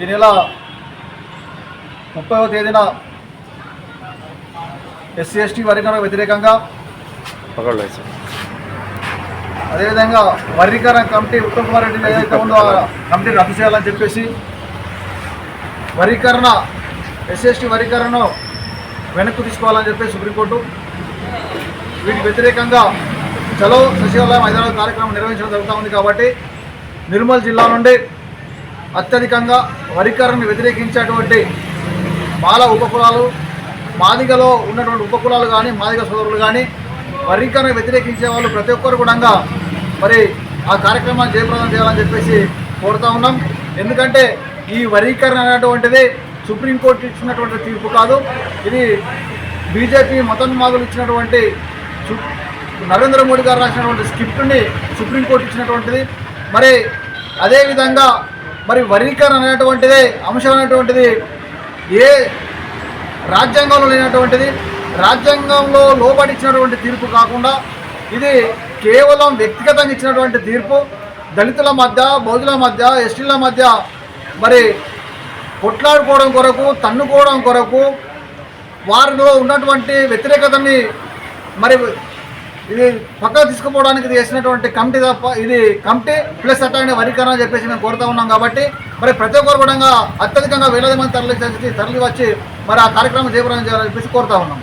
నెల ముప్పైవ తేదీన ఎస్సీ ఎస్టీ వర్గీకరణ వ్యతిరేకంగా అదేవిధంగా వర్గీకరణ కమిటీ ఉత్తమ్ కుమార్ రెడ్డి ఏదైతే ఉందో ఆ కమిటీని రద్దు చేయాలని చెప్పేసి వర్గీకరణ ఎస్సీ ఎస్టీ వర్గీకరణను వెనక్కు తీసుకోవాలని చెప్పి సుప్రీంకోర్టు వీటికి వ్యతిరేకంగా చలో సచివాలయం హైదరాబాద్ కార్యక్రమం నిర్వహించడం జరుగుతూ ఉంది కాబట్టి నిర్మల్ జిల్లా నుండి అత్యధికంగా వరికరణను వ్యతిరేకించేటువంటి మాల ఉపకులాలు మాదిగలో ఉన్నటువంటి ఉపకులాలు కానీ మాదిగ సోదరులు కానీ వర్గీకరణ వ్యతిరేకించే వాళ్ళు ప్రతి ఒక్కరు కూడా మరి ఆ కార్యక్రమాన్ని జయప్రదం చేయాలని చెప్పేసి కోరుతా ఉన్నాం. ఎందుకంటే ఈ వర్గీకరణ అనేటువంటిది సుప్రీంకోర్టు ఇచ్చినటువంటి తీర్పు కాదు. ఇది బీజేపీ మతోన్మాదులు ఇచ్చినటువంటి నరేంద్ర మోడీ గారు రాసినటువంటి స్క్రిప్ట్ని సుప్రీంకోర్టు ఇచ్చినటువంటిది. మరి అదేవిధంగా మరి వర్గీకరణ అనేటువంటిది అంశం అనేటువంటిది ఏ రాజ్యాంగంలో లేనటువంటిది రాజ్యాంగంలో లోబడి ఇచ్చినటువంటి తీర్పు కాకుండా ఇది కేవలం వ్యక్తిగతంగా ఇచ్చినటువంటి తీర్పు దళితుల మధ్య బౌద్ధుల మధ్య ఎస్టీల మధ్య మరి కొట్లాడుకోవడం కొరకు తన్నుకోవడం కొరకు వారిలో ఉన్నటువంటి వ్యతిరేకతని మరి ఇది పక్కకు తీసుకుపోవడానికి చేసినటువంటి కమిటీ తప్ప ఇది కమిటీ ప్లస్ అట్లాంటి వరికరణ అని చెప్పేసి మేము కోరుతా ఉన్నాం కాబట్టి మరి ప్రతి ఒక్కరు కూడా అత్యధికంగా వేలాది మంది తరలి తరలి వచ్చి మరి ఆ కార్యక్రమం జయప్రదం చేయాలని చెప్పేసి కోరుతా ఉన్నాం.